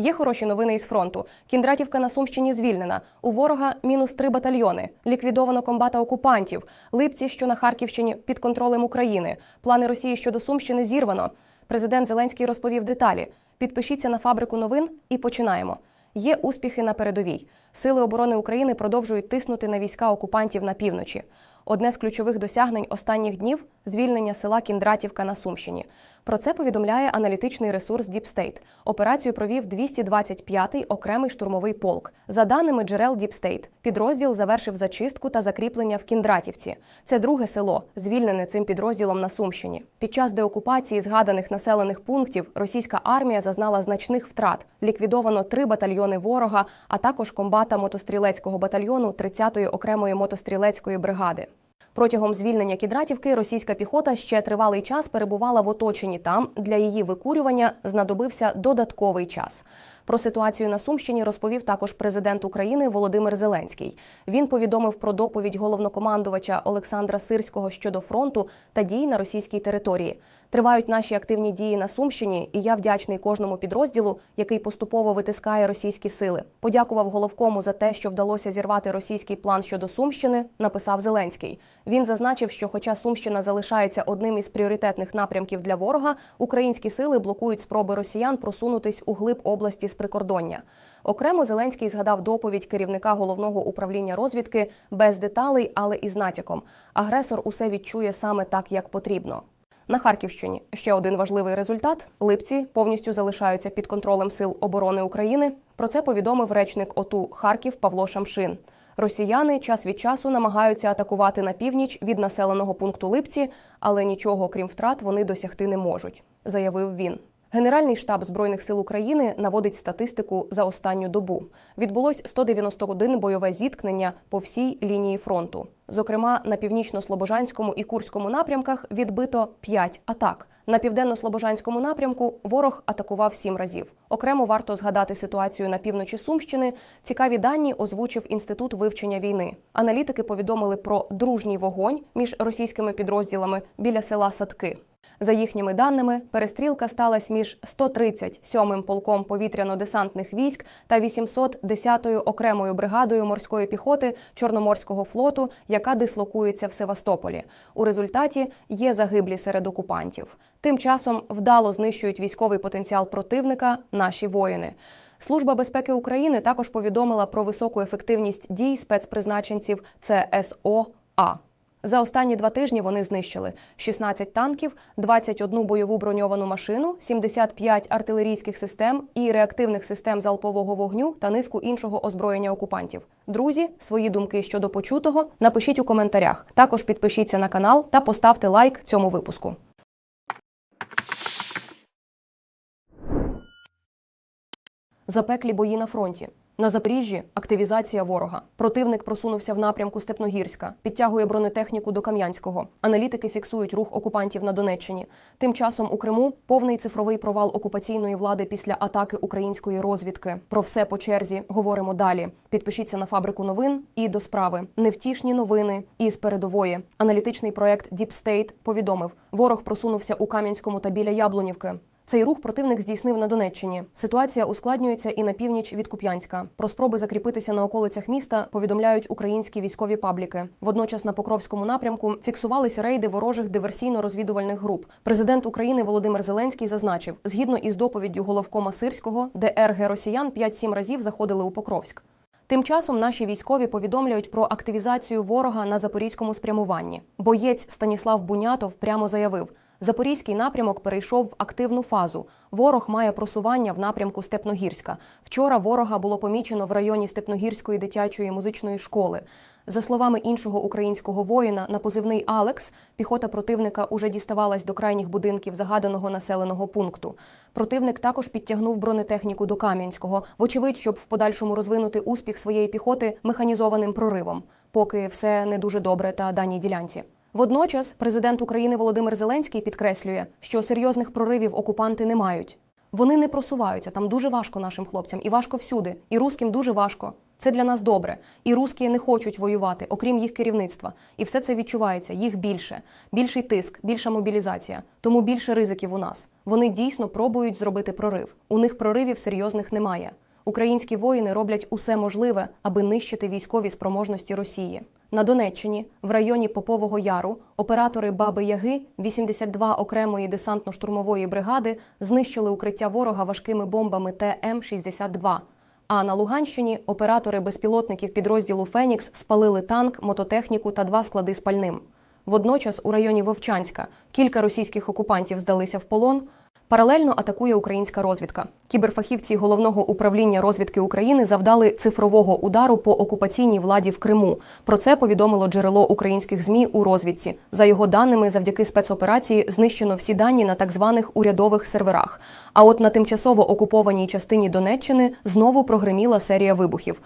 Є хороші новини із фронту. Кіндратівка на Сумщині звільнена. У ворога мінус три батальйони. Ліквідовано комбата окупантів. Липці, що на Харківщині під контролем України. Плани Росії щодо Сумщини зірвано. Президент Зеленський розповів деталі. Підпишіться на фабрику новин і починаємо. Є успіхи на передовій. Сили оборони України продовжують тиснути на війська окупантів на півночі. Одне з ключових досягнень останніх днів звільнення села Кіндратівка на Сумщині. Про це повідомляє аналітичний ресурс State. Операцію провів 225-й окремий штурмовий полк. За даними джерел State, підрозділ завершив зачистку та закріплення в Кіндратівці. Це друге село, звільнене цим підрозділом на Сумщині. Під час деокупації згаданих населених пунктів російська армія зазнала значних втрат. Ліквідовано три батальйони ворога, а також комбата мотострілецького батальйону 30-ї окремої мотострілецької бригади. Протягом звільнення Кідратівки російська піхота ще тривалий час перебувала в оточенні. Там для її викурювання знадобився додатковий час. Про ситуацію на Сумщині розповів також президент України Володимир Зеленський. Він повідомив про доповідь головнокомандувача Олександра Сирського щодо фронту та дій на російській території. Тривають наші активні дії на Сумщині, і я вдячний кожному підрозділу, який поступово витискає російські сили. Подякував головкому за те, що вдалося зірвати російський план щодо Сумщини. Написав Зеленський. Він зазначив, що, хоча Сумщина залишається одним із пріоритетних напрямків для ворога, українські сили блокують спроби росіян просунутись у глиб області з прикордоння. Окремо Зеленський згадав доповідь керівника головного управління розвідки без деталей, але із натяком. Агресор усе відчує саме так, як потрібно. На Харківщині ще один важливий результат: липці повністю залишаються під контролем сил оборони України. Про це повідомив речник ОТУ Харків Павло Шамшин. Росіяни час від часу намагаються атакувати на північ від населеного пункту Липці, але нічого крім втрат вони досягти не можуть, заявив він. Генеральний штаб збройних сил України наводить статистику за останню добу. Відбулось 191 бойове зіткнення по всій лінії фронту. Зокрема, на північно-слобожанському і курському напрямках відбито 5 атак. На південно-слобожанському напрямку ворог атакував 7 разів. Окремо варто згадати ситуацію на півночі Сумщини. Цікаві дані озвучив інститут вивчення війни. Аналітики повідомили про дружній вогонь між російськими підрозділами біля села Садки. За їхніми даними, перестрілка сталася між 137-м полком повітряно-десантних військ та 810-ю окремою бригадою морської піхоти Чорноморського флоту, яка дислокується в Севастополі. У результаті є загиблі серед окупантів. Тим часом вдало знищують військовий потенціал противника наші воїни. Служба безпеки України також повідомила про високу ефективність дій спецпризначенців ЦСОА. За останні два тижні вони знищили 16 танків, 21 бойову броньовану машину, 75 артилерійських систем і реактивних систем залпового вогню та низку іншого озброєння окупантів. Друзі, свої думки щодо почутого напишіть у коментарях. Також підпишіться на канал та поставте лайк цьому випуску. Запеклі бої на фронті. На Запоріжжі активізація ворога. Противник просунувся в напрямку Степногірська, підтягує бронетехніку до Кам'янського. Аналітики фіксують рух окупантів на Донеччині. Тим часом у Криму повний цифровий провал окупаційної влади після атаки української розвідки. Про все по черзі говоримо далі. Підпишіться на фабрику новин і до справи. Невтішні новини із передової. Аналітичний проект Deep State повідомив: ворог просунувся у Кам'янському та біля Яблунівки. Цей рух противник здійснив на Донеччині. Ситуація ускладнюється і на північ від Куп'янська. Про спроби закріпитися на околицях міста повідомляють українські військові пабліки. Водночас на Покровському напрямку фіксувалися рейди ворожих диверсійно-розвідувальних груп. Президент України Володимир Зеленський зазначив, згідно із доповіддю головкома Сирського, ДРГ Росіян 5-7 разів заходили у Покровськ. Тим часом наші військові повідомляють про активізацію ворога на запорізькому спрямуванні. Боєць Станіслав Бунятов прямо заявив. Запорізький напрямок перейшов в активну фазу. Ворог має просування в напрямку Степногірська. Вчора ворога було помічено в районі Степногірської дитячої музичної школи. За словами іншого українського воїна, на позивний Алекс піхота противника уже діставалась до крайніх будинків загаданого населеного пункту. Противник також підтягнув бронетехніку до Кам'янського, вочевидь, щоб в подальшому розвинути успіх своєї піхоти механізованим проривом, поки все не дуже добре та даній ділянці. Водночас президент України Володимир Зеленський підкреслює, що серйозних проривів окупанти не мають. Вони не просуваються. Там дуже важко нашим хлопцям, і важко всюди. І русським дуже важко. Це для нас добре. І русські не хочуть воювати, окрім їх керівництва. І все це відчувається. Їх більше, більший тиск, більша мобілізація. Тому більше ризиків у нас. Вони дійсно пробують зробити прорив. У них проривів серйозних немає. Українські воїни роблять усе можливе, аби нищити військові спроможності Росії. На Донеччині, в районі Попового Яру, оператори Баби Яги 82 окремої десантно-штурмової бригади знищили укриття ворога важкими бомбами ТМ-62. А на Луганщині оператори безпілотників підрозділу Фенікс спалили танк, мототехніку та два склади з пальним. Водночас, у районі Вовчанська кілька російських окупантів здалися в полон. Паралельно атакує українська розвідка. Кіберфахівці головного управління розвідки України завдали цифрового удару по окупаційній владі в Криму. Про це повідомило джерело українських змі у розвідці. За його даними, завдяки спецоперації знищено всі дані на так званих урядових серверах. А от на тимчасово окупованій частині Донеччини знову прогреміла серія вибухів.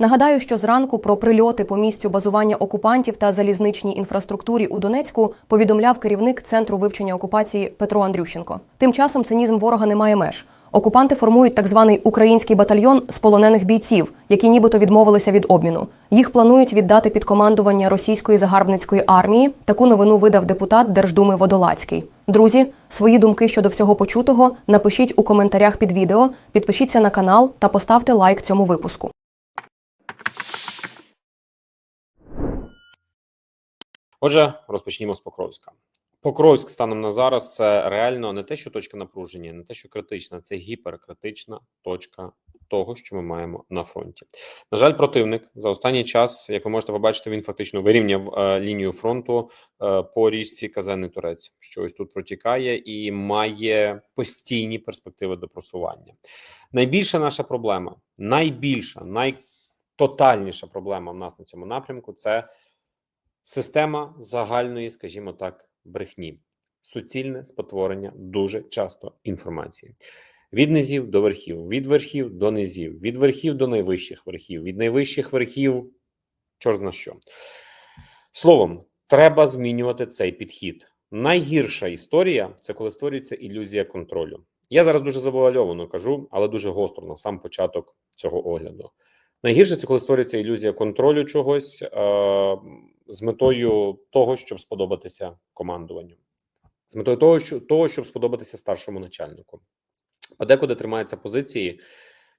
Нагадаю, що зранку про прильоти по місцю базування окупантів та залізничній інфраструктурі у Донецьку повідомляв керівник центру вивчення окупації Петро Андрющенко. Тим часом цинізм ворога не має меж. Окупанти формують так званий український батальйон з полонених бійців, які нібито відмовилися від обміну. Їх планують віддати під командування російської загарбницької армії. Таку новину видав депутат Держдуми Водолацький. Друзі, свої думки щодо всього почутого напишіть у коментарях під відео, підпишіться на канал та поставте лайк цьому випуску. Отже, розпочнімо з Покровська. Покровськ станом на зараз це реально не те, що точка напруження, не те, що критична, це гіперкритична точка того, що ми маємо на фронті. На жаль, противник за останній час, як ви можете побачити, він фактично вирівняв е, лінію фронту е, по річці Казенний Турець, що ось тут протікає і має постійні перспективи до просування. Найбільша наша проблема, найбільша, найтотальніша проблема в нас на цьому напрямку це система загальної, скажімо так, брехні, суцільне спотворення дуже часто інформації. Від низів до верхів, від верхів до низів, від верхів до найвищих верхів, від найвищих верхів, чорт на що. Словом, треба змінювати цей підхід. Найгірша історія це коли створюється ілюзія контролю. Я зараз дуже завуальовано кажу, але дуже гостро на сам початок цього огляду. Найгірше це коли створюється ілюзія контролю чогось е, з метою того, щоб сподобатися командуванню, з метою того, що того, щоб сподобатися старшому начальнику. Подекуди тримаються позиції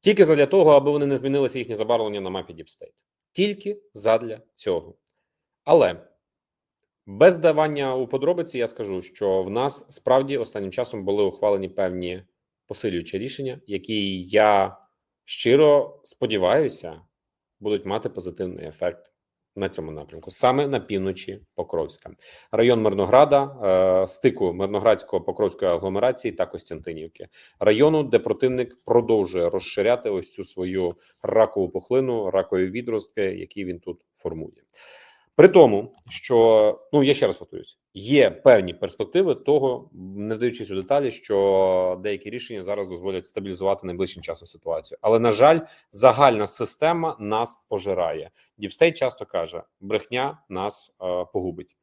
тільки задля того, аби вони не змінилися їхнє забарвлення на мапі State. Тільки задля цього. Але без давання у подробиці я скажу, що в нас справді останнім часом були ухвалені певні посилюючі рішення, які я щиро сподіваюся, будуть мати позитивний ефект на цьому напрямку, саме на півночі Покровська, район Мирнограда, е, стику Мирноградського Покровської агломерації та Костянтинівки, району, де противник продовжує розширяти ось цю свою ракову пухлину, ракові відростки, які він тут формує. При тому, що ну я ще раз повторюсь, є певні перспективи того, не вдаючись у деталі, що деякі рішення зараз дозволять стабілізувати найближчим часом ситуацію. Але на жаль, загальна система нас пожирає. Діпстейт часто каже, брехня нас е, погубить.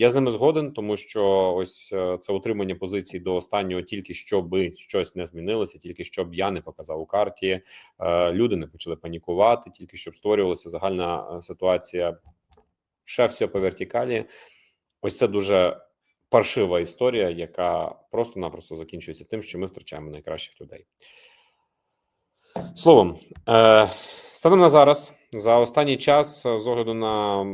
Я з ними згоден, тому що ось е, це утримання позицій до останнього, тільки щоби щось не змінилося, тільки щоб я не показав у карті, е, люди не почали панікувати, тільки щоб створювалася загальна е, ситуація ще все по вертикалі. Ось це дуже паршива історія, яка просто-напросто закінчується тим, що ми втрачаємо найкращих людей. Словом, е, станом на зараз, за останній час, з огляду на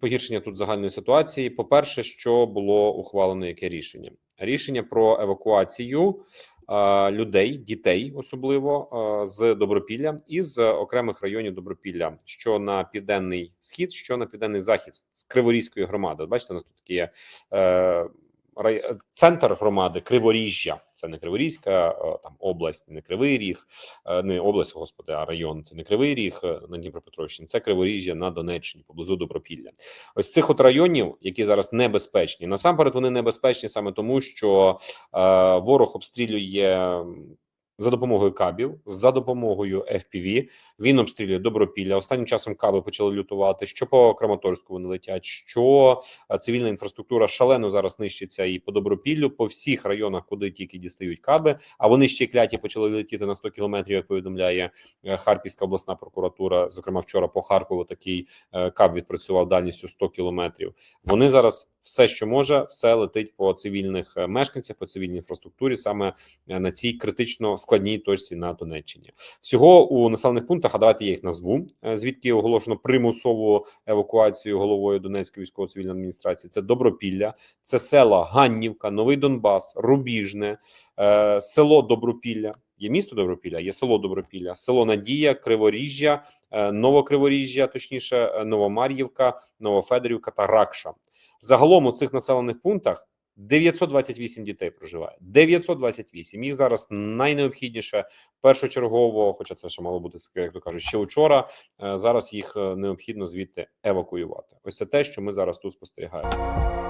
погіршення тут загальної ситуації, по-перше, що було ухвалено яке рішення? Рішення про евакуацію е, людей, дітей, особливо з Добропілля і з окремих районів Добропілля, що на південний схід, що на південний захід з Криворізької громади. Бачите, у нас тут є е, центр громади Криворіжжя. Це не Криворізька там область, не Кривий Ріг, е, не область, господи, а район. Це не Кривий Ріг е, на Дніпропетровщині, це Криворіжжя на Донеччині, поблизу Добропілля. Ось цих от районів, які зараз небезпечні. Насамперед вони небезпечні саме тому, що е, ворог обстрілює за допомогою кабів, за допомогою FPV. Він обстрілює добропілля. Останнім часом каби почали лютувати. Що по Краматорську вони летять, що цивільна інфраструктура шалено зараз нищиться і по добропіллю, по всіх районах, куди тільки дістають каби. А вони ще кляті почали летіти на 100 кілометрів, як повідомляє е, Харківська обласна прокуратура. Зокрема, вчора по Харкову такий е, каб відпрацював дальністю 100 кілометрів. Вони зараз все, що може, все летить по цивільних е, мешканцях, по цивільній інфраструктурі, саме е, на цій критично складній точці на Донеччині. Всього у населених пунктах, а давайте я їх назву, е, звідки оголошено примусову евакуацію головою Донецької військово-цивільної адміністрації. Це Добропілля, це села Ганнівка, Новий Донбас, Рубіжне, село Добропілля. Є місто Добропілля, є село Добропілля, село Надія, Криворіжжя, Новокриворіжжя, точніше, Новомар'ївка, Новофедорівка та Ракша. Загалом у цих населених пунктах 928 дітей проживає. 928. Їх зараз найнеобхідніше першочергово, хоча це ще мало бути як то кажуть, ще вчора. е, Зараз їх е, необхідно звідти евакуювати. Ось це те, що ми зараз тут спостерігаємо.